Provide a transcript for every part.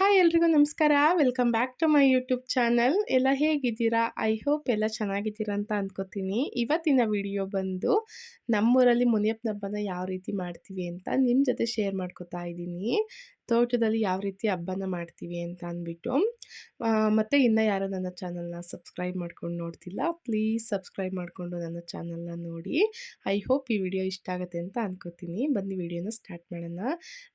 Hi ಎಲ್ರಿಗೂ ನಮಸ್ಕಾರ. Welcome back to my YouTube channel ಎಲ್ಲ ಹೇಗಿದ್ದೀರಾ? ಐ ಹೋಪ್ ಎಲ್ಲ ಚೆನ್ನಾಗಿದ್ದೀರಾ ಅಂತ ಅಂದ್ಕೋತೀನಿ ಇವತ್ತಿನ ವಿಡಿಯೋ ಬಂದು ನಮ್ಮೂರಲ್ಲಿ ಮುನಿಯಪ್ಪನ ಹಬ್ಬನ ಯಾವ ರೀತಿ ಮಾಡ್ತೀವಿ ಅಂತ ನಿಮ್ಮ ಜೊತೆ ಶೇರ್ ಮಾಡ್ಕೋತಾ ಇದ್ದೀನಿ. ತೋಟದಲ್ಲಿ ಯಾವ ರೀತಿ ಹಬ್ಬನ ಮಾಡ್ತೀವಿ ಅಂತ ಅಂದ್ಬಿಟ್ಟು ಮತ್ತು ಇನ್ನೂ ಯಾರು ನನ್ನ ಚಾನಲ್ನ ಸಬ್ಸ್ಕ್ರೈಬ್ ಮಾಡ್ಕೊಂಡು ನೋಡ್ತಿಲ್ಲ, ಪ್ಲೀಸ್ ಸಬ್ಸ್ಕ್ರೈಬ್ ಮಾಡಿಕೊಂಡು ನನ್ನ ಚಾನಲ್ನ ನೋಡಿ. ಐ ಹೋಪ್ ಈ ವಿಡಿಯೋ ಇಷ್ಟ ಆಗುತ್ತೆ ಅಂತ ಅಂದ್ಕೋತೀನಿ ಬನ್ನಿ, ವಿಡಿಯೋನ ಸ್ಟಾರ್ಟ್ ಮಾಡೋಣ.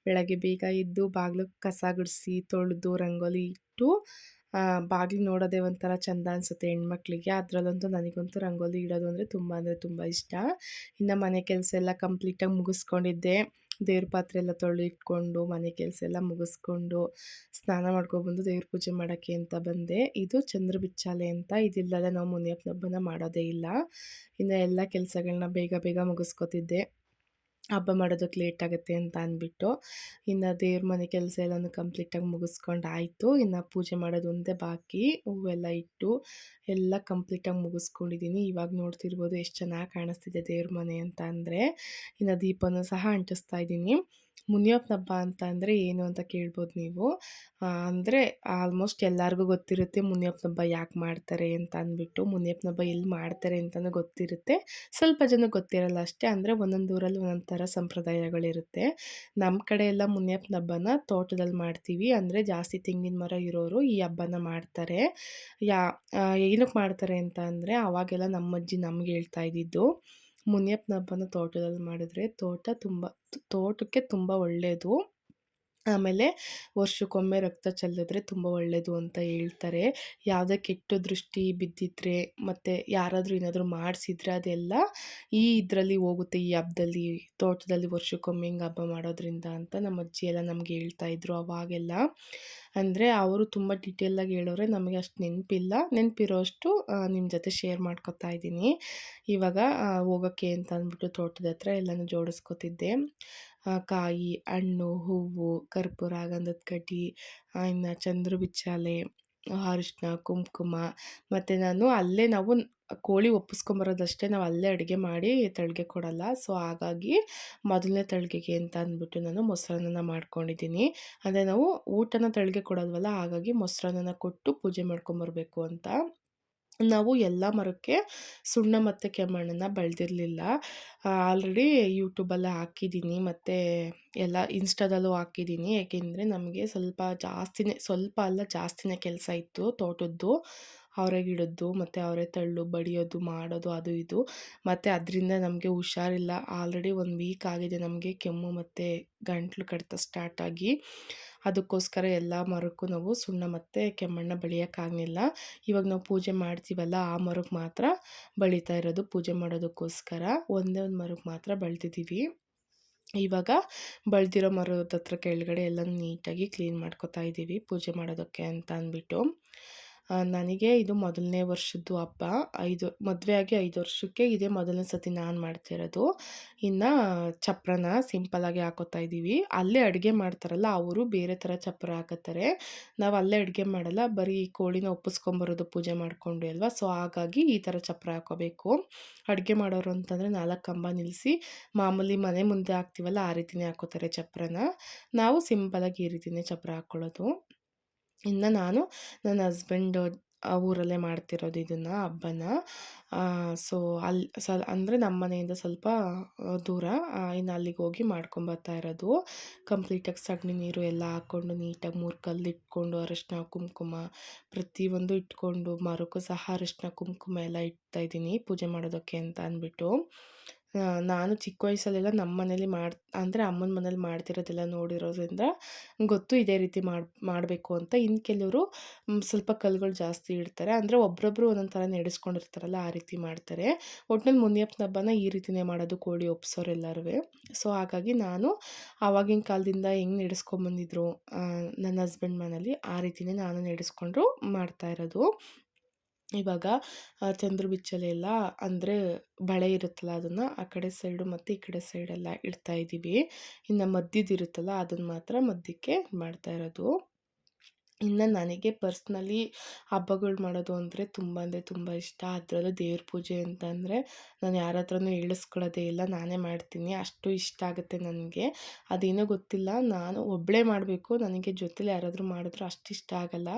ಬೆಳಗ್ಗೆ ಬೇಗ ಎದ್ದು ಬಾಗಿಲು ಕಸ ಗುಡಿಸಿ, ತೊಳೆದು, ರಂಗೋಲಿ ಇಟ್ಟು ಬಾಗಿಲು ನೋಡೋದೇ ಒಂಥರ ಚೆಂದ ಅನಿಸುತ್ತೆ ಹೆಣ್ಮಕ್ಳಿಗೆ. ಅದರಲ್ಲಂತೂ ನನಗಂತೂ ರಂಗೋಲಿ ಇಡೋದು ಅಂದರೆ ತುಂಬ ಅಂದರೆ ತುಂಬ ಇಷ್ಟ. ಇನ್ನು ಮನೆ ಕೆಲಸ ಎಲ್ಲ ಕಂಪ್ಲೀಟಾಗಿ ಮುಗಿಸ್ಕೊಂಡಿದ್ದೆ. ದೇವ್ರ ಪಾತ್ರೆ ಎಲ್ಲ ತೊಳೆ ಇಟ್ಕೊಂಡು ಮನೆ ಕೆಲಸ ಎಲ್ಲ ಮುಗಿಸ್ಕೊಂಡು ಸ್ನಾನ ಮಾಡ್ಕೊಬಂದು ದೇವ್ರ ಪೂಜೆ ಮಾಡೋಕ್ಕೆ ಅಂತ ಬಂದೆ. ಇದು ಚಂದ್ರ ಬಿಚ್ಚಾಲೆ ಅಂತ. ಇದಿಲ್ಲದೆ ನಾವು ಮುನಿಯಪ್ಪನ ಹಬ್ಬನ ಮಾಡೋದೇ ಇಲ್ಲ. ಇನ್ನು ಎಲ್ಲ ಕೆಲಸಗಳನ್ನ ಬೇಗ ಬೇಗ ಮುಗಿಸ್ಕೊತಿದ್ದೆ. ಹಬ್ಬ ಮಾಡೋದಕ್ಕೆ ಲೇಟ್ ಆಗುತ್ತೆ ಅಂತ ಅಂದ್ಬಿಟ್ಟು, ಇನ್ನು ದೇವ್ರ ಮನೆ ಕೆಲಸ ಎಲ್ಲನೂ ಕಂಪ್ಲೀಟಾಗಿ ಮುಗಿಸ್ಕೊಂಡು ಆಯಿತು ಇನ್ನು ಪೂಜೆ ಮಾಡೋದು ಒಂದೇ ಬಾಕಿ. ಹೂವೆಲ್ಲ ಇಟ್ಟು ಎಲ್ಲ ಕಂಪ್ಲೀಟಾಗಿ ಮುಗಿಸ್ಕೊಂಡಿದ್ದೀನಿ ಇವಾಗ ನೋಡ್ತಿರ್ಬೋದು ಎಷ್ಟು ಚೆನ್ನಾಗಿ ಕಾಣಿಸ್ತಿದೆ ದೇವ್ರ ಮನೆ ಅಂತ ಅಂದರೆ. ಇನ್ನು ದೀಪನೂ ಸಹ ಅಂಟಿಸ್ತಾ ಇದ್ದೀನಿ ಮುನಿಯಪ್ಪನ ಹಬ್ಬ ಅಂತ ಅಂದರೆ ಏನು ಅಂತ ಕೇಳ್ಬೋದು ನೀವು? ಅಂದರೆ ಆಲ್ಮೋಸ್ಟ್ ಎಲ್ಲರಿಗೂ ಗೊತ್ತಿರುತ್ತೆ ಮುನಿಯಪ್ಪನ ಹಬ್ಬ ಯಾಕೆ ಮಾಡ್ತಾರೆ ಅಂತ ಅಂದ್ಬಿಟ್ಟು. ಮುನಿಯಪ್ಪನ ಹಬ್ಬ ಎಲ್ಲಿ ಮಾಡ್ತಾರೆ ಅಂತಲೂ ಗೊತ್ತಿರುತ್ತೆ. ಸ್ವಲ್ಪ ಜನ ಗೊತ್ತಿರಲ್ಲ ಅಷ್ಟೇ. ಅಂದರೆ ಒಂದೊಂದು ಊರಲ್ಲಿ ಒಂದೊಂದು ಥರ ಸಂಪ್ರದಾಯಗಳಿರುತ್ತೆ. ನಮ್ಮ ಕಡೆ ಎಲ್ಲ ಮುನಿಯಪ್ಪನ ಹಬ್ಬನ ತೋಟದಲ್ಲಿ ಮಾಡ್ತೀವಿ. ಅಂದರೆ ಜಾಸ್ತಿ ತೆಂಗಿನ ಮರ ಇರೋರು ಈ ಹಬ್ಬನ ಮಾಡ್ತಾರೆ. ಯಾ ಏನಕ್ಕೆ ಮಾಡ್ತಾರೆ ಅಂತ ಅಂದರೆ ನಮ್ಮ ನಮ್ಮಜ್ಜಿ ನಮ್ಗೆ ಹೇಳ್ತಾ ಇದ್ದಿದ್ದು. ಮುನಿಯಪ್ಪನ ಹಬ್ಬನ ತೋಟದಲ್ಲಿ ಮಾಡಿದ್ರೆ ತೋಟ ತುಂಬ ತೋಟಕ್ಕೆ ತುಂಬ ಒಳ್ಳೆಯದು ಆಮೇಲೆ ವರ್ಷಕ್ಕೊಮ್ಮೆ ರಕ್ತ ಚೆಲ್ಲಿದ್ರೆ ತುಂಬ ಒಳ್ಳೆಯದು ಅಂತ ಹೇಳ್ತಾರೆ. ಯಾವುದೇ ಕೆಟ್ಟ ದೃಷ್ಟಿ ಬಿದ್ದಿದ್ರೆ ಮತ್ತು ಯಾರಾದರೂ ಏನಾದರೂ ಮಾಡಿಸಿದ್ರೆ ಅದೆಲ್ಲ ಈ ಇದರಲ್ಲಿ ಹೋಗುತ್ತೆ, ಈ ಹಬ್ಬದಲ್ಲಿ ತೋಟದಲ್ಲಿ ವರ್ಷಕ್ಕೊಮ್ಮೆ ಹಿಂಗೆ ಹಬ್ಬ ಮಾಡೋದ್ರಿಂದ ಅಂತ ನಮ್ಮ ಅಜ್ಜಿ ಎಲ್ಲ ನಮಗೆ ಹೇಳ್ತಾಯಿದ್ರು ಅವಾಗೆಲ್ಲ. ಅಂದರೆ ಅವರು ತುಂಬ ಡೀಟೇಲಾಗಿ ಹೇಳೋರೆ, ನಮಗೆ ಅಷ್ಟು ನೆನಪಿಲ್ಲ. ನೆನಪಿರೋ ಅಷ್ಟು ನಿಮ್ಮ ಜೊತೆ ಶೇರ್ ಮಾಡ್ಕೊತಾ ಇದ್ದೀನಿ. ಇವಾಗ ಹೋಗೋಕ್ಕೆ ಅಂತ ಅಂದ್ಬಿಟ್ಟು ತೋಟದ ಹತ್ರ ಎಲ್ಲನೂ ಜೋಡಿಸ್ಕೊತಿದ್ದೆ. ಕಾಯಿ, ಹಣ್ಣು, ಹೂವು, ಕರ್ಪೂರ, ಗಂಧದ ಕಡ್ಡಿ ಇನ್ನು ಚಂದ್ರ ಬಿಚ್ಚಾಲೆ ಅರಿಶಿನ ಕುಂಕುಮ, ಮತ್ತು ನಾನು ಅಲ್ಲೇ ನಾವು ಕೋಳಿ ಒಪ್ಪಿಸ್ಕೊಂಬರೋದಷ್ಟೇ ನಾವು ಅಲ್ಲೇ ಅಡುಗೆ ಮಾಡಿ ತಳಿಗೆ ಕೊಡಲ್ಲ. ಸೊ ಹಾಗಾಗಿ ಮೊದಲನೇ ತಳಿಗೆಗೆ ಅಂತ ಅಂದ್ಬಿಟ್ಟು ನಾನು ಮೊಸರನ್ನ ಮಾಡ್ಕೊಂಡಿದ್ದೀನಿ. ಅಂದರೆ ನಾವು ಊಟನ ತಳಿಗೆ ಕೊಡಲ್ವಲ್ಲ ಹಾಗಾಗಿ ಮೊಸರನ್ನ ಕೊಟ್ಟು ಪೂಜೆ ಮಾಡ್ಕೊಂಬರಬೇಕು ಅಂತ. ನಾವು ಎಲ್ಲ ಮರಕ್ಕೆ ಸುಣ್ಣ ಮತ್ತು ಕೆಮ್ಮಣ್ಣನ್ನು ಬೆಳೆದಿರಲಿಲ್ಲ. ಆಲ್ರೆಡಿ ಯೂಟ್ಯೂಬಲ್ಲೇ ಹಾಕಿದ್ದೀನಿ, ಮತ್ತು ಎಲ್ಲ ಇನ್ಸ್ಟಾದಲ್ಲೂ ಹಾಕಿದ್ದೀನಿ. ಏಕೆಂದರೆ ನಮಗೆ ಸ್ವಲ್ಪ ಜಾಸ್ತಿನೇ, ಸ್ವಲ್ಪ ಅಲ್ಲ ಜಾಸ್ತಿನೇ ಕೆಲಸ ಇತ್ತು ತೋಟದ್ದು. ಅವರೇ ಗಿಡದ್ದು ಮತ್ತು ಅವರೇ ತಳ್ಳು, ಬಡಿಯೋದು, ಮಾಡೋದು, ಅದು ಇದು. ಮತ್ತು ಅದರಿಂದ ನಮಗೆ ಹುಷಾರಿಲ್ಲ. ಆಲ್ರೆಡಿ ಒಂದು ವೀಕ್ ಆಗಿದೆ ನಮಗೆ ಕೆಮ್ಮು ಮತ್ತು ಗಂಟ್ಲು ಕಡಿತ ಸ್ಟಾರ್ಟಾಗಿ ಅದಕ್ಕೋಸ್ಕರ ಎಲ್ಲ ಮರಕ್ಕೂ ನಾವು ಸುಣ್ಣ ಮತ್ತು ಕೆಮ್ಮಣ್ಣ ಬಳಿಯೋಕ್ಕಾಗಲಿಲ್ಲ. ಇವಾಗ ನಾವು ಪೂಜೆ ಮಾಡ್ತೀವಲ್ಲ, ಆ ಮರಕ್ಕೆ ಮಾತ್ರ ಬಳಿತಾ ಇರೋದು ಪೂಜೆ ಮಾಡೋದಕ್ಕೋಸ್ಕರ. ಒಂದೇ ಒಂದು ಮರಕ್ಕೆ ಮಾತ್ರ ಬಳ್ತಿದ್ದೀವಿ ಇವಾಗ ಬಳ್ದಿರೋ ಮರದ ಹತ್ರ ಕೆಳಗಡೆ ಎಲ್ಲ ನೀಟಾಗಿ ಕ್ಲೀನ್ ಮಾಡ್ಕೋತಾ ಇದ್ದೀವಿ ಪೂಜೆ ಮಾಡೋದಕ್ಕೆ ಅಂತ ಅಂದ್ಬಿಟ್ಟು. ನನಗೆ ಇದು ಮೊದಲನೇ ವರ್ಷದ್ದು ಹಬ್ಬ. ಐದು, ಮದುವೆ ಆಗಿ ಐದು ವರ್ಷಕ್ಕೆ ಇದೇ ಮೊದಲನೇ ಸತಿ ನಾನು ಮಾಡ್ತಿರೋದು ಇನ್ನು ಚಪ್ರನ ಸಿಂಪಲಾಗಿ ಹಾಕೋತಾ ಇದ್ದೀವಿ ಅಲ್ಲೇ ಅಡುಗೆ ಮಾಡ್ತಾರಲ್ಲ, ಅವರು ಬೇರೆ ಥರ ಚಪ್ರ ಹಾಕತ್ತಾರೆ. ನಾವು ಅಲ್ಲೇ ಅಡುಗೆ ಮಾಡಲ್ಲ, ಬರೀ ಕೋಳಿನ ಒಪ್ಪಿಸ್ಕೊಂಬರೋದು ಪೂಜೆ ಮಾಡಿಕೊಂಡು ಅಲ್ವಾ? ಸೊ ಹಾಗಾಗಿ ಈ ಥರ ಚಪ್ರ ಹಾಕೋಬೇಕು. ಅಡುಗೆ ಮಾಡೋರು ಅಂತಂದರೆ ನಾಲ್ಕು ಕಂಬ ನಿಲ್ಲಿಸಿ ಮಾಮೂಲಿ ಮನೆ ಮುಂದೆ ಹಾಕ್ತೀವಲ್ಲ, ಆ ರೀತಿಯೇ ಹಾಕೋತಾರೆ ಚಪ್ರನ. ನಾವು ಸಿಂಪಲಾಗಿ ಈ ರೀತಿಯೇ ಚಪ್ರ ಹಾಕ್ಕೊಳ್ಳೋದು ಇನ್ನು ನಾನು ನನ್ನ ಹಸ್ಬೆಂಡು ಊರಲ್ಲೇ ಮಾಡ್ತಿರೋದು ಇದನ್ನು, ಹಬ್ಬನ. ಸೊ ಅಲ್ಲಿ ಸಲ್ ಅಂದರೆ ನಮ್ಮ ಮನೆಯಿಂದ ಸ್ವಲ್ಪ ದೂರ ಇನ್ನು ಅಲ್ಲಿಗೆ ಹೋಗಿ ಮಾಡ್ಕೊಂಬರ್ತಾ ಇರೋದು. ಕಂಪ್ಲೀಟಾಗಿ ಸಗಣಿ ನೀರು ಎಲ್ಲ ಹಾಕ್ಕೊಂಡು ನೀಟಾಗಿ ಮೂರು ಕಲ್ಲು ಇಟ್ಕೊಂಡು ಅರಶಿನ, ಕುಂಕುಮ ಪ್ರತಿಯೊಂದು ಇಟ್ಕೊಂಡು ಮರಕ್ಕೂ ಸಹ ಅರಶಿನ, ಕುಂಕುಮ ಎಲ್ಲ ಇಡ್ತಾಯಿದ್ದೀನಿ ಪೂಜೆ ಮಾಡೋದಕ್ಕೆ ಅಂತ ಅಂದ್ಬಿಟ್ಟು. ನಾನು ಚಿಕ್ಕ ವಯಸ್ಸಲ್ಲೆಲ್ಲ ನಮ್ಮ ಮನೇಲಿ ಮಾಡಿ, ಅಂದರೆ ಅಮ್ಮನ ಮನೇಲಿ ಮಾಡ್ತಿರೋದೆಲ್ಲ ನೋಡಿರೋದ್ರಿಂದ ಗೊತ್ತು ಇದೇ ರೀತಿ ಮಾಡಿ, ಮಾಡಬೇಕು ಅಂತ. ಇನ್ನು ಕೆಲವರು ಸ್ವಲ್ಪ ಕಲ್ಲುಗಳು ಜಾಸ್ತಿ ಇಡ್ತಾರೆ. ಅಂದರೆ ಒಬ್ಬೊಬ್ಬರು ಒಂದೊಂದು ಥರ ನಡೆಸ್ಕೊಂಡಿರ್ತಾರಲ್ಲ ಆ ರೀತಿ ಮಾಡ್ತಾರೆ. ಒಟ್ಟಿನಲ್ಲಿ ಮುನಿಯಪ್ಪನ ಹಬ್ಬನ ಈ ರೀತಿಯೇ ಮಾಡೋದು ಕೋಳಿ ಒಪ್ಸೋರೆಲ್ಲರೂ ಸೊ, ಹಾಗಾಗಿ ನಾನು ಆವಾಗಿನ ಕಾಲದಿಂದ ಹೆಂಗೆ ನಡೆಸ್ಕೊಂಬಂದಿದ್ರು ನನ್ನ ಹಸ್ಬೆಂಡ್ ಮನೇಲಿ ಆ ರೀತಿಯೇ ನಾನು ನಡೆಸ್ಕೊಂಡ್ರು ಮಾಡ್ತಾ ಇರೋದು. ಇವಾಗ ಚಂದ್ರ ಬಿಚ್ಚಲೆಲ್ಲ ಅಂದರೆ ಬಳೆ ಇರುತ್ತಲ್ಲ ಅದನ್ನು, ಆ ಕಡೆ ಸೈಡು ಮತ್ತು ಈ ಕಡೆ ಸೈಡೆಲ್ಲ ಇಡ್ತಾ ಇದ್ದೀವಿ. ಇನ್ನು ಮಧ್ಯದ್ದು ಇರುತ್ತಲ್ಲ ಅದನ್ನು ಮಾತ್ರ ಮಧ್ಯಕ್ಕೆ ಮಾಡ್ತಾ ಇರೋದು. ಇನ್ನು ನನಗೆ ಪರ್ಸ್ನಲಿ ಹಬ್ಬಗಳು ಮಾಡೋದು ಅಂದರೆ ತುಂಬ ಅಂದರೆ ತುಂಬ ಇಷ್ಟ. ಅದರಲ್ಲೂ ದೇವ್ರ ಪೂಜೆ ಅಂತಂದರೆ ನಾನು ಯಾರ ಹತ್ರನೂ ಹೇಳಿಸ್ಕೊಳ್ಳೋದೇ ಇಲ್ಲ, ನಾನೇ ಮಾಡ್ತೀನಿ. ಅಷ್ಟು ಇಷ್ಟ ಆಗುತ್ತೆ ನನಗೆ. ಅದೇನೋ ಗೊತ್ತಿಲ್ಲ, ನಾನು ಒಬ್ಬಳೇ ಮಾಡಬೇಕು. ನನಗೆ ಜೊತೆಲಿ ಯಾರಾದರೂ ಮಾಡಿದ್ರು ಅಷ್ಟು ಇಷ್ಟ ಆಗಲ್ಲ.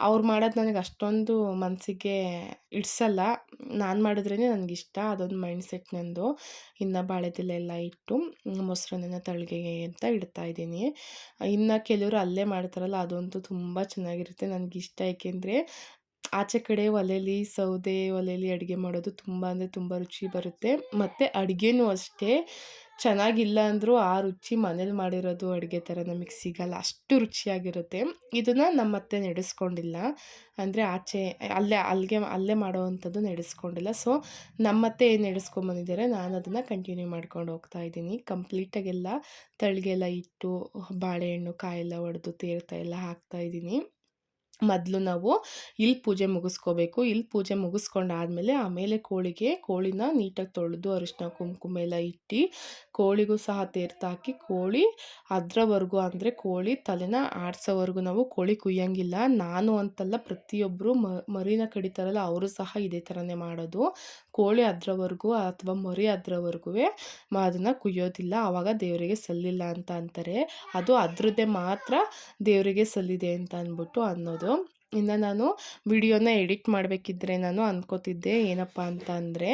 ಅವ್ರು ಮಾಡೋದು ನನಗೆ ಅಷ್ಟೊಂದು ಮನಸ್ಸಿಗೆ ಇಡ್ಸಲ್ಲ. ನಾನು ಮಾಡಿದ್ರೇ ನನಗಿಷ್ಟ. ಅದೊಂದು ಮೈಂಡ್ ಸೆಟ್ ನಂದು. ಇನ್ನು ಬಾಳೆದಿಲ್ಲ ಎಲ್ಲ ಇಟ್ಟು ಮೊಸರನ್ನ ತಳಿಗೆಗೆ ಅಂತ ಇಡ್ತಾ ಇದ್ದೀನಿ. ಇನ್ನು ಕೆಲವರು ಅಲ್ಲೇ ಮಾಡ್ತಾರಲ್ಲ, ಅದಂತೂ ತುಂಬ ಚೆನ್ನಾಗಿರುತ್ತೆ ನನಗಿಷ್ಟ. ಏಕೆಂದರೆ ಆಚೆ ಕಡೆ ಒಲೆಯಲ್ಲಿ ಸೌದೆ ಒಲೆಯಲ್ಲಿ ಅಡುಗೆ ಮಾಡೋದು ತುಂಬ ಅಂದರೆ ತುಂಬ ರುಚಿ ಬರುತ್ತೆ. ಮತ್ತು ಅಡುಗೆನೂ ಅಷ್ಟೇ. ಚೆನ್ನಾಗಿಲ್ಲ ಅಂದರೂ ಆ ರುಚಿ ಮನೇಲಿ ಮಾಡಿರೋದು ಅಡುಗೆ ಥರ ನಮಗೆ ಸಿಗಲ್ಲ. ಅಷ್ಟು ರುಚಿಯಾಗಿರುತ್ತೆ. ಇದನ್ನು ನಮ್ಮತ್ತೆ ನಡೆಸ್ಕೊಂಡಿಲ್ಲ. ಅಂದರೆ ಆಚೆ, ಅಲ್ಲೇ ಅಲ್ಲಿಗೆ ಅಲ್ಲೇ ಮಾಡೋವಂಥದ್ದು ನಡೆಸ್ಕೊಂಡಿಲ್ಲ. ಸೊ ನಮ್ಮತ್ತೆ ಏನು ನಡೆಸ್ಕೊಂಬಂದಿದ್ದಾರೆ ನಾನು ಅದನ್ನು ಕಂಟಿನ್ಯೂ ಮಾಡ್ಕೊಂಡು ಹೋಗ್ತಾ ಇದ್ದೀನಿ. ಕಂಪ್ಲೀಟಾಗೆಲ್ಲ ತಳಿಗೆಲ್ಲ ಇಟ್ಟು, ಬಾಳೆಹಣ್ಣು, ಕಾಯೆಲ್ಲ ಒಡೆದು, ತೇರ್ತಾ ಎಲ್ಲ ಹಾಕ್ತಾ ಇದ್ದೀನಿ. ಮೊದಲು ನಾವು ಇಲ್ಲಿ ಪೂಜೆ ಮುಗಿಸ್ಕೋಬೇಕು. ಇಲ್ಲಿ ಪೂಜೆ ಮುಗಿಸ್ಕೊಂಡಾದ್ಮೇಲೆ ಆಮೇಲೆ ಕೋಳಿಗೆ, ಕೋಳಿನ ನೀಟಾಗಿ ತೊಳೆದು ಅರಿಶಿನ ಕುಂಕುಮ ಎಲ್ಲ ಇಟ್ಟು ಕೋಳಿಗೂ ಸಹ ತೀರ್ಥ ಹಾಕಿ ಕೋಳಿ ಅದರವರೆಗೂ ಅಂದರೆ ಕೋಳಿ ತಲೆನ ಆಡ್ಸೋವರೆಗೂ ನಾವು ಕೋಳಿ ಕುಯ್ಯಂಗಿಲ್ಲ. ನಾನು ಅಂತಲ್ಲ ಪ್ರತಿಯೊಬ್ಬರು ಮರಿನ ಕಡಿತಾರಲ್ಲ ಅವರು ಸಹ ಇದೇ ಥರನೇ ಮಾಡೋದು. ಕೋಳಿ ಅದರವರೆಗೂ ಅಥವಾ ಮರಿ ಅದರವರೆಗೂ ಅದನ್ನು ಕುಯ್ಯೋದಿಲ್ಲ. ಆವಾಗ ದೇವರಿಗೆ ಸಲ್ಲಿಲ್ಲ ಅಂತ ಅಂತಾರೆ. ಅದು ಅದರದ್ದೇ ಮಾತ್ರ ದೇವರಿಗೆ ಸಲ್ಲಿದೆ ಅಂತ ಅಂದ್ಬಿಟ್ಟು ಅನ್ನೋದು. ಇನ್ನು ನಾನು ವಿಡಿಯೋನ ಎಡಿಟ್ ಮಾಡಬೇಕಿದ್ರೆ ನಾನು ಅಂದ್ಕೋತಿದ್ದೆ ಏನಪ್ಪ ಅಂತ ಅಂದರೆ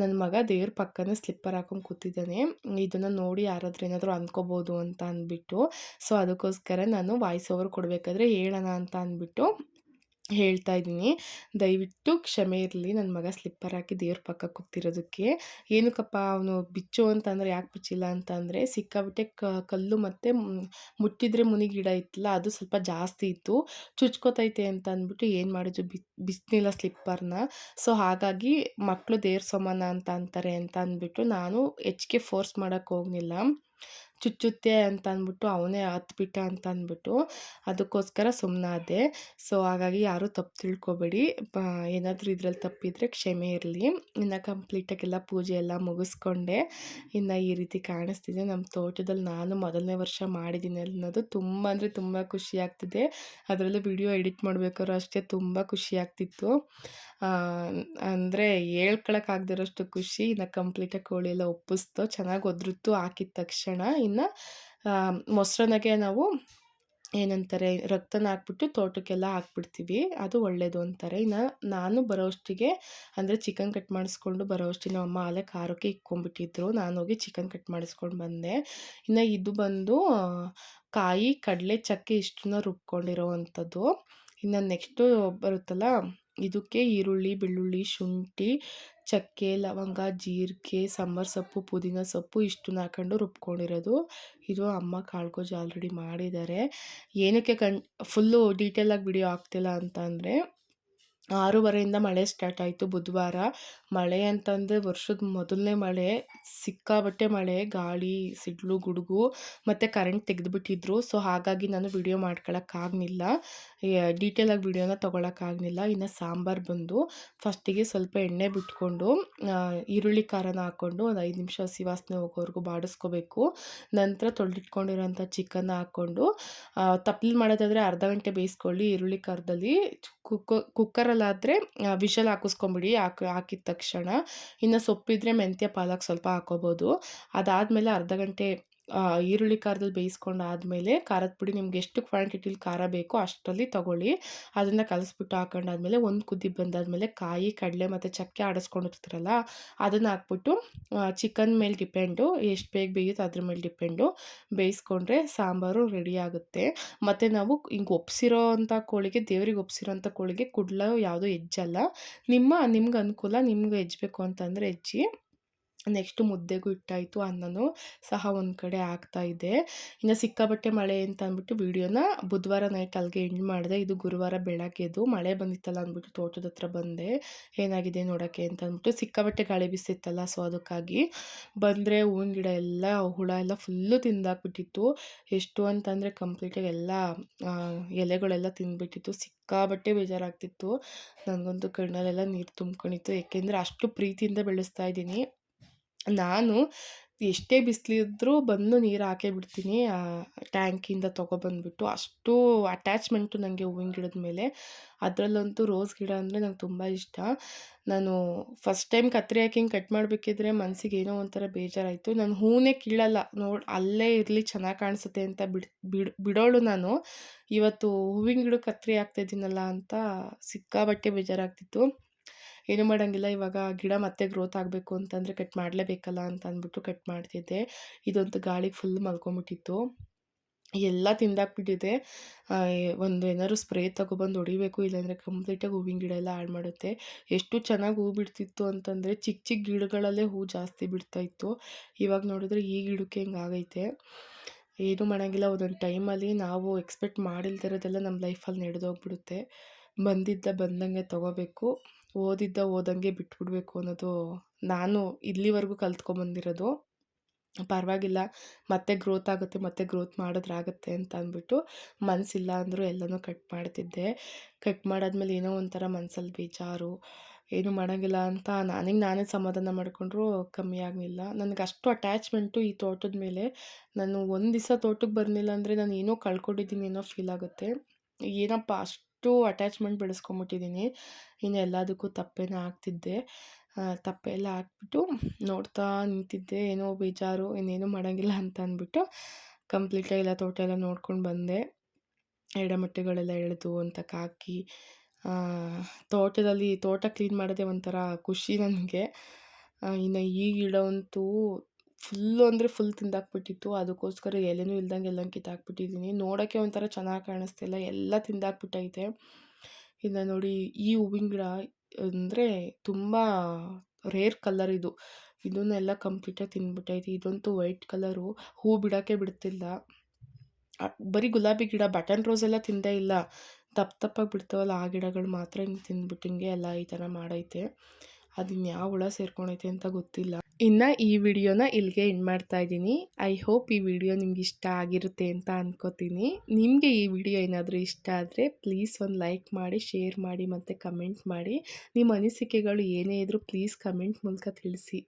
ನನ್ನ ಮಗ ದೇವ್ರ ಪಕ್ಕನೇ ಸ್ಲಿಪ್ಪರ್ ಹಾಕೊಂಡು ಕೂತಿದ್ದಾನೆ. ಇದನ್ನು ನೋಡಿ ಯಾರಾದ್ರೂ ಏನಾದರೂ ಅಂದ್ಕೋಬೋದು ಅಂತ ಅಂದ್ಬಿಟ್ಟು, ಸೊ ಅದಕ್ಕೋಸ್ಕರ ನಾನು ವಾಯ್ಸ್ ಓವರ್ ಕೊಡಬೇಕಾದ್ರೆ ಹೇಳೋಣ ಅಂತ ಅಂದ್ಬಿಟ್ಟು ಹೇಳ್ತಾ ಇದ್ದೀನಿ. ದಯವಿಟ್ಟು ಕ್ಷಮೆ ಇರಲಿ. ನನ್ನ ಮಗ ಸ್ಲಿಪ್ಪರ್ ಹಾಕಿ ದೇವ್ರ ಪಕ್ಕ ಕೂತಿರೋದಕ್ಕೆ ಏನಕ್ಕಪ್ಪ, ಅವನು ಬಿಚ್ಚು ಅಂತಂದರೆ ಯಾಕೆ ಬಿಚ್ಚಿಲ್ಲ ಅಂತಂದರೆ ಸಿಕ್ಕಾಬಿಟ್ಟೆ ಕಲ್ಲು ಮತ್ತು ಮುಟ್ಟಿದ್ರೆ ಮುನಿ ಗಿಡ ಇತ್ತಲ್ಲ, ಅದು ಸ್ವಲ್ಪ ಜಾಸ್ತಿ ಇತ್ತು. ಚುಚ್ಕೋತೈತೆ ಅಂತ ಅಂದ್ಬಿಟ್ಟು ಏನು ಮಾಡಿದ್ರು ಬಿ ಬಿಚ್ಚಲಿಲ್ಲ ಸ್ಲಿಪ್ಪರ್ನ. ಸೊ, ಹಾಗಾಗಿ ಮಕ್ಕಳು ದೇವ್ರ ಸಮಾನ ಅಂತ ಅಂತಾರೆ ಅಂತ ಅಂದ್ಬಿಟ್ಟು ನಾನು ಹೆಚ್ಚಿಗೆ ಫೋರ್ಸ್ ಮಾಡೋಕ್ಕೆ ಹೋಗಲಿಲ್ಲ. ಚುಚ್ಚುತ್ತೆ ಅಂತ ಅಂದ್ಬಿಟ್ಟು ಅವನೇ ಹತ್ಬಿಟ್ಟ ಅಂತ ಅಂದ್ಬಿಟ್ಟು ಅದಕ್ಕೋಸ್ಕರ ಸುಮ್ಮನಾದೆ ಸೊ ಹಾಗಾಗಿ ಯಾರೂ ತಪ್ಪು ತಿಳ್ಕೊಬೇಡಿ. ಏನಾದರೂ ಇದ್ರಲ್ಲಿ ತಪ್ಪಿದರೆ ಕ್ಷಮೆ ಇರಲಿ. ಇನ್ನು ಕಂಪ್ಲೀಟಾಗೆಲ್ಲ ಪೂಜೆ ಎಲ್ಲ ಮುಗಿಸ್ಕೊಂಡೆ. ಇನ್ನು ಈ ರೀತಿ ಕಾಣಿಸ್ತಿದೆ. ನಮ್ಮ ತೋಟದಲ್ಲಿ ನಾನು ಮೊದಲನೇ ವರ್ಷ ಮಾಡಿದ್ದೀನಿ ಅನ್ನೋದು ತುಂಬ ಅಂದರೆ ತುಂಬ ಖುಷಿ ಆಗ್ತಿದೆ. ಅದರಲ್ಲೂ ವಿಡಿಯೋ ಎಡಿಟ್ ಮಾಡಬೇಕಾದ್ರೂ ಅಷ್ಟೇ ತುಂಬ ಖುಷಿ ಆಗ್ತಿತ್ತು. ಅಂದರೆ ಹೇಳ್ಕೊಳಕ್ಕಾಗ್ದಿರೋಷ್ಟು ಖುಷಿ ಇನ್ನು ಕಂಪ್ಲೀಟಾಗಿ ಕೋಳಿ ಎಲ್ಲ ಒಪ್ಪಿಸ್ತು. ಚೆನ್ನಾಗಿ ಒದ್ರುತ್ತು, ಹಾಕಿದ ತಕ್ಷಣ. ಇನ್ನು ಮೊಸರನ್ನಗೆ ನಾವು ಏನಂತಾರೆ, ರಕ್ತನ ಹಾಕ್ಬಿಟ್ಟು ತೋಟಕ್ಕೆಲ್ಲ ಹಾಕ್ಬಿಡ್ತೀವಿ. ಅದು ಒಳ್ಳೆಯದು ಅಂತಾರೆ. ಇನ್ನು ನಾನು ಬರೋಷ್ಟಿಗೆ ಅಂದರೆ ಚಿಕನ್ ಕಟ್ ಮಾಡಿಸ್ಕೊಂಡು ಬರೋಷ್ಟಿಗೆ ನಮ್ಮ ಅಮ್ಮ ಅಲ್ಲೇ ಖಾರಕ್ಕೆ ಇಕ್ಕೊಂಬಿಟ್ಟಿದ್ರು ನಾನು ಹೋಗಿ ಚಿಕನ್ ಕಟ್ ಮಾಡಿಸ್ಕೊಂಡು ಬಂದೆ. ಇನ್ನು ಇದು ಬಂದು, ಕಾಯಿ, ಕಡಲೆ, ಚಕ್ಕೆ ಇಷ್ಟನ್ನ ರುಬ್ಕೊಂಡಿರೋ ಅಂಥದ್ದು. ಇನ್ನು ನೆಕ್ಸ್ಟು ಬರುತ್ತಲ್ಲ ಇದಕ್ಕೆ ಈರುಳ್ಳಿ, ಬೆಳ್ಳುಳ್ಳಿ, ಶುಂಠಿ, ಚಕ್ಕೆ, ಲವಂಗ, ಜೀರಿಗೆ ಸಮ್ಮರ್ ಸೊಪ್ಪು, ಪುದೀನ ಸೊಪ್ಪು ಇಷ್ಟನ್ನ ಹಾಕೊಂಡು ರುಬ್ಕೊಂಡಿರೋದು. ಇದು ಅಮ್ಮ ಕಾಳ್ಗೋಜು ಆಲ್ರೆಡಿ ಮಾಡಿದ್ದಾರೆ. ಏನಕ್ಕೆ ಕಣ್ ಫುಲ್ಲು ಡೀಟೇಲಾಗಿ ವಿಡಿಯೋ ಆಗ್ತಿಲ್ಲ ಅಂತ ಅಂದರೆ ಆರೂವರೆಯಿಂದ ಮಳೆ ಸ್ಟಾರ್ಟ್ ಆಯಿತು ಬುಧವಾರ. ಮಳೆ ಅಂತಂದರೆ ವರ್ಷದ ಮೊದಲನೇ ಮಳೆ ಸಿಕ್ಕಾಬಟ್ಟೆ ಮಳೆ, ಗಾಳಿ, ಸಿಡ್ಲು, ಗುಡುಗು ಮತ್ತು ಕರೆಂಟ್ ತೆಗೆದುಬಿಟ್ಟಿದ್ರು. ಸೊ ಹಾಗಾಗಿ ನಾನು ವಿಡಿಯೋ ಮಾಡ್ಕೊಳಕ್ಕಾಗಲಿಲ್ಲ ಡೀಟೇಲಾಗಿ ವಿಡಿಯೋನ ತೊಗೊಳಕ್ಕಾಗಲಿಲ್ಲ ಇನ್ನು ಸಾಂಬಾರು ಬಂದು ಫಸ್ಟಿಗೆ ಸ್ವಲ್ಪ ಎಣ್ಣೆ ಬಿಟ್ಕೊಂಡು ಈರುಳ್ಳಿ ಖಾರನ ಹಾಕ್ಕೊಂಡು ಒಂದು ಐದು ನಿಮಿಷ ಹಸಿ ವಾಸನೆ ಹೋಗೋವರೆಗೂ ಬಾಡಿಸ್ಕೋಬೇಕು. ನಂತರ ತೊಳೆದಿಟ್ಕೊಂಡಿರೋಂಥ ಚಿಕನ್ನ ಹಾಕ್ಕೊಂಡು ತಪ್ಪಲಿ ಮಾಡೋದಾದರೆ ಅರ್ಧ ಗಂಟೆ ಬೇಯಿಸ್ಕೊಳ್ಳಿ ಈರುಳ್ಳಿ ಖಾರದಲ್ಲಿ. ಕುಕ್ಕ ಆದರೆ ವಿಷಲ್ ಹಾಕಿಸ್ಕೊಂಬಿಡಿ, ಹಾಕಿ, ಹಾಕಿದ ತಕ್ಷಣ. ಇನ್ನು ಸೊಪ್ಪಿದ್ರೆ ಮೆಂತ್ಯ ಪಾಲಕ್ ಸ್ವಲ್ಪ ಹಾಕೋಬೋದು. ಅದಾದಮೇಲೆ ಅರ್ಧ ಗಂಟೆ ಈರುಳ್ಳಿ ಖಾರದಲ್ಲಿ ಬೇಯಿಸ್ಕೊಂಡು ಆದಮೇಲೆ ಖಾರದ ಪುಡಿ ನಿಮ್ಗೆ ಎಷ್ಟು ಕ್ವಾಂಟಿಟಿಲಿ ಖಾರ ಬೇಕೋ ಅಷ್ಟರಲ್ಲಿ ತೊಗೊಳ್ಳಿ. ಅದನ್ನು ಕಲಸ್ಬಿಟ್ಟು ಹಾಕೊಂಡಾದ್ಮೇಲೆ ಒಂದು ಕುದಿ ಬಂದಾದಮೇಲೆ ಕಾಯಿ, ಕಡಲೆ ಮತ್ತು ಚಕ್ಕೆ ಆಡಿಸ್ಕೊಂಡಿರ್ತೀರಲ್ಲ, ಅದನ್ನು ಹಾಕ್ಬಿಟ್ಟು ಚಿಕನ್ ಮೇಲೆ ಡಿಪೆಂಡು ಎಷ್ಟು ಬೇಗ ಬೇಯುತ್ತೋ ಅದ್ರ ಮೇಲೆ ಡಿಪೆಂಡು ಬೇಯಿಸ್ಕೊಂಡ್ರೆ ಸಾಂಬಾರು ರೆಡಿ ಆಗುತ್ತೆ. ಮತ್ತು ನಾವು ಹಿಂಗೆ ಒಪ್ಸಿರೋ ಅಂಥ ಕೋಳಿಗೆ, ದೇವ್ರಿಗೆ ಒಪ್ಸಿರೋ ಅಂಥ ಕೋಳಿಗೆ ಕುಡ್ಲ ಯಾವುದೂ ಹೆಜ್ಜಲ್ಲ ನಿಮ್ಮ, ನಿಮ್ಗೆ ಅನುಕೂಲ, ನಿಮ್ಗೆ ಹೆಜ್ಬೇಕು ಅಂತಂದರೆ ಹೆಜ್ಜಿ ನೆಕ್ಸ್ಟು ಮುದ್ದೆಗೂ ಇಟ್ಟಾಯಿತು ಅನ್ನನೂ ಸಹ ಒಂದು ಕಡೆ ಇದೆ. ಇನ್ನು ಸಿಕ್ಕಾಬಟ್ಟೆ ಮಳೆ ಅಂತ ಅಂದ್ಬಿಟ್ಟು ವೀಡಿಯೋನ ಬುಧವಾರ ನೈಟ್ ಅಲ್ಲಿಗೆ ಎಂಡ್ ಮಾಡಿದೆ. ಇದು ಗುರುವಾರ ಬೆಳಗ್ಗೆದು ಮಳೆ ಬಂದಿತ್ತಲ್ಲ ಅಂದ್ಬಿಟ್ಟು ತೋಟದ ಹತ್ರ ಬಂದೆ. ಏನಾಗಿದೆ ನೋಡೋಕ್ಕೆ ಅಂತ ಅಂದ್ಬಿಟ್ಟು ಸಿಕ್ಕಾಬಟ್ಟೆ ಗಾಳಿ ಬಿಸಿತ್ತಲ್ಲ ಸೊ ಅದಕ್ಕಾಗಿ ಬಂದರೆ ಹೂವಿನ ಗಿಡ ಎಲ್ಲ, ಹುಳ ಎಲ್ಲ ಫುಲ್ಲು ತಿಂದಾಕ್ಬಿಟ್ಟಿತ್ತು. ಎಷ್ಟು ಅಂತಂದರೆ ಕಂಪ್ಲೀಟಾಗಿ ಎಲ್ಲ ಎಲೆಗಳೆಲ್ಲ ತಿಂದ್ಬಿಟ್ಟಿತ್ತು. ಸಿಕ್ಕಾಬಟ್ಟೆ ಬೇಜಾರಾಗ್ತಿತ್ತು. ನನಗಂತೂ ಕಣ್ಣಲ್ಲೆಲ್ಲ ನೀರು ತುಂಬ್ಕೊಂಡಿತ್ತು. ಏಕೆಂದರೆ ಅಷ್ಟು ಪ್ರೀತಿಯಿಂದ ಬೆಳೆಸ್ತಾ ಇದ್ದೀನಿ. ನಾನು ಎಷ್ಟೇ ಬಿಸಿಲಿದ್ರೂ ಬಂದು ನೀರು ಹಾಕೇ ಬಿಡ್ತೀನಿ ಆ, ಟ್ಯಾಂಕಿಂದ ತೊಗೊಬಂದ್ಬಿಟ್ಟು ಅಷ್ಟು ಅಟ್ಯಾಚ್ಮೆಂಟು ನನಗೆ ಹೂವಿನ ಗಿಡದ ಮೇಲೆ. ಅದರಲ್ಲಂತೂ ರೋಸ್ ಗಿಡ ಅಂದರೆ ನಂಗೆ ತುಂಬ ಇಷ್ಟ. ನಾನು ಫಸ್ಟ್ ಟೈಮ್ ಕತ್ರಿ ಹಾಕಿ ಹಿಂಗೆ ಕಟ್ ಮಾಡಬೇಕಿದ್ರೆ ಮನಸ್ಸಿಗೆ ಏನೋ ಒಂಥರ ಬೇಜಾರಾಯಿತು. ನಾನು ಹೂವೇ ಕೀಳಲ್ಲ, ನೋಡಿ, ಅಲ್ಲೇ ಇರಲಿ ಚೆನ್ನಾಗಿ ಕಾಣಿಸುತ್ತೆ ಅಂತ ಬಿಡ್ ಬಿಡ್, ಬಿಡೋಳು ನಾನು. ಇವತ್ತು ಹೂವಿನ ಗಿಡಕ್ಕೆ ಕತ್ರಿ ಹಾಕ್ತಾಯಿದ್ದೀನಲ್ಲ ಅಂತ ಸಿಕ್ಕಾಬಟ್ಟೆ ಬೇಜಾರಾಗ್ತಿತ್ತು. ಏನೂ ಮಾಡೋಂಗಿಲ್ಲ, ಇವಾಗ ಗಿಡ ಮತ್ತೆ ಗ್ರೋತ್ ಆಗಬೇಕು ಅಂತಂದರೆ ಕಟ್ ಮಾಡಲೇಬೇಕಲ್ಲ ಅಂತ ಅಂದ್ಬಿಟ್ಟು ಕಟ್ ಮಾಡ್ತಿದ್ದೆ. ಇದಂತೂ ಗಾಳಿಗೆ ಫುಲ್ ಮಲ್ಕೊಂಬಿಟ್ಟಿತ್ತು. ಎಲ್ಲ ತಿಂದಾಕ್ಬಿಟ್ಟಿದೆ. ಒಂದು ಏನಾದ್ರು ಸ್ಪ್ರೇ ತಗೊಬಂದು ಹೊಡಿಬೇಕು, ಇಲ್ಲಾಂದರೆ ಕಂಪ್ಲೀಟಾಗಿ ಹೂವಿನ ಗಿಡ ಎಲ್ಲ ಹಾಳು ಮಾಡುತ್ತೆ. ಎಷ್ಟು ಚೆನ್ನಾಗಿ ಹೂ ಬಿಡ್ತಿತ್ತು ಅಂತಂದರೆ ಚಿಕ್ಕ ಚಿಕ್ಕ ಗಿಡಗಳಲ್ಲೇ ಹೂ ಜಾಸ್ತಿ ಬಿಡ್ತಾಯಿತ್ತು ಇವಾಗ ನೋಡಿದ್ರೆ ಈ ಗಿಡಕ್ಕೆ ಹಿಂಗೆ ಆಗೈತೆ. ಏನೂ ಮಾಡೋಂಗಿಲ್ಲ, ಒಂದೊಂದು ಟೈಮಲ್ಲಿ ನಾವು ಎಕ್ಸ್ಪೆಕ್ಟ್ ಮಾಡಿಲ್ದಿರೋದೆಲ್ಲ ನಮ್ಮ ಲೈಫಲ್ಲಿ ನಡೆದೋಗ್ಬಿಡುತ್ತೆ. ಬಂದಿದ್ದ ಬಂದಂಗೆ ತೊಗೋಬೇಕು. ಓದಿದ್ದ ಓದಂಗೆ ಬಿಟ್ಬಿಡ್ಬೇಕು ಅನ್ನೋದು ನಾನು ಇಲ್ಲಿವರೆಗೂ ಕಲ್ತ್ಕೊಂಬಂದಿರೋದು. ಪರವಾಗಿಲ್ಲ, ಮತ್ತೆ ಗ್ರೋತ್ ಆಗುತ್ತೆ, ಮತ್ತೆ ಗ್ರೋತ್ ಮಾಡಿದ್ರಾಗುತ್ತೆ ಅಂತ ಅಂದ್ಬಿಟ್ಟು ಮನಸ್ಸಿಲ್ಲ ಅಂದರೂ ಎಲ್ಲನೂ ಕಟ್ ಮಾಡ್ತಿದ್ದೆ. ಕಟ್ ಮಾಡಾದ್ಮೇಲೆ ಏನೋ ಒಂಥರ ಮನಸ್ಸಲ್ಲಿ ಬೇಜಾರು, ಏನು ಮಾಡೋಂಗಿಲ್ಲ ಅಂತ ನನಗೆ ನಾನೇ ಸಮಾಧಾನ ಮಾಡಿಕೊಂಡ್ರು ಕಮ್ಮಿ ಆಗಲಿಲ್ಲ. ನನಗೆ ಅಷ್ಟು ಅಟ್ಯಾಚ್ಮೆಂಟು ಈ ತೋಟದ ಮೇಲೆ. ನಾನು ಒಂದು ದಿವಸ ತೋಟಕ್ಕೆ ಬರಲಿಲ್ಲ ಅಂದರೆ ನಾನು ಏನೋ ಕಳ್ಕೊಂಡಿದ್ದೀನಿ ಏನೋ ಫೀಲ್ ಆಗುತ್ತೆ. ಏನಪ್ಪ ಅಷ್ಟು ಅಟ್ಯಾಚ್ಮೆಂಟ್ ಬೆಳೆಸ್ಕೊಂಬಿಟ್ಟಿದ್ದೀನಿ ಇನ್ನು ಎಲ್ಲದಕ್ಕೂ ತಪ್ಪೇನ ಹಾಕ್ತಿದ್ದೆ ತಪ್ಪೆ ಎಲ್ಲ ಹಾಕ್ಬಿಟ್ಟು ನೋಡ್ತಾ ನಿಂತಿದ್ದೆ. ಏನೋ ಬೇಜಾರು, ಇನ್ನೇನು ಮಾಡೋಂಗಿಲ್ಲ ಅಂತ ಅಂದ್ಬಿಟ್ಟು ಕಂಪ್ಲೀಟಾಗಿ ಎಲ್ಲ ತೋಟ ಎಲ್ಲ ನೋಡ್ಕೊಂಡು ಬಂದೆ. ಎಡಮಟ್ಟೆಗಳೆಲ್ಲ ಎಳೆದು ಅಂತ ಹಾಕಿ ತೋಟದಲ್ಲಿ ತೋಟ ಕ್ಲೀನ್ ಮಾಡೋದೇ ಒಂಥರ ಖುಷಿ ನನಗೆ. ಇನ್ನು ಈ ಗಿಡ ಫುಲ್ಲು ಅಂದರೆ ಫುಲ್ ತಿಂದಾಕ್ಬಿಟ್ಟಿತ್ತು. ಅದಕ್ಕೋಸ್ಕರ ಎಲೆನೂ ಇಲ್ದಂಗೆ ಎಲ್ಲ ಕಿತ್ತಾಕ್ಬಿಟ್ಟಿದ್ದೀನಿ ನೋಡೋಕ್ಕೆ ಒಂಥರ ಚೆನ್ನಾಗಿ ಕಾಣಿಸ್ತಿಲ್ಲ ಎಲ್ಲ ತಿಂದಾಕ್ಬಿಟ್ಟೈತೆ. ಇನ್ನು ನೋಡಿ ಈ ಹೂವಿನ ಗಿಡ ಅಂದರೆ ತುಂಬ ರೇರ್ ಕಲರ್ ಇದು. ಇದನ್ನೆಲ್ಲ ಕಂಪ್ಲೀಟಾಗಿ ತಿಂದ್ಬಿಟ್ಟೈತಿ. ಇದಂತೂ ವೈಟ್ ಕಲರು ಹೂ ಬಿಡೋಕ್ಕೆ ಬಿಡ್ತಿಲ್ಲ. ಬರೀ ಗುಲಾಬಿ ಗಿಡ ಬಟನ್ ರೋಸ್ ಎಲ್ಲ ತಿಂದೇ ಇಲ್ಲ. ತಪ್ಪು ತಪ್ಪಾಗಿ ಬಿಡ್ತಾವಲ್ಲ ಆ ಗಿಡಗಳು ಮಾತ್ರ ಹಿಂಗೆ ತಿಂದ್ಬಿಟ್ಟು ಹಿಂಗೆ ಎಲ್ಲ ಈ ಥರ ಮಾಡೈತೆ. ಅದು ಯಾವ ಹುಳ ಸೇರ್ಕೊಂಡೈತೆ ಅಂತ ಗೊತ್ತಿಲ್ಲ. ಇನ್ನು ಈ ವಿಡಿಯೋನ ಇಲ್ಲಿಗೆ ಎಂಡ್ ಮಾಡ್ತಾ ಇದ್ದೀನಿ. ಐ ಹೋಪ್ ಈ ವಿಡಿಯೋ ನಿಮ್ಗೆ ಇಷ್ಟ ಆಗಿರುತ್ತೆ ಅಂತ ಅಂದ್ಕೋತೀನಿ ನಿಮಗೆ ಈ ವಿಡಿಯೋ ಏನಾದರೂ ಇಷ್ಟ ಆದರೆ ಪ್ಲೀಸ್ ಒಂದು ಲೈಕ್ ಮಾಡಿ ಶೇರ್ ಮಾಡಿ ಮತ್ತು ಕಮೆಂಟ್ ಮಾಡಿ. ನಿಮ್ಮ ಅನಿಸಿಕೆಗಳು ಏನೇ ಇದ್ದರೂ ಪ್ಲೀಸ್ ಕಮೆಂಟ್ ಮೂಲಕ ತಿಳಿಸಿ.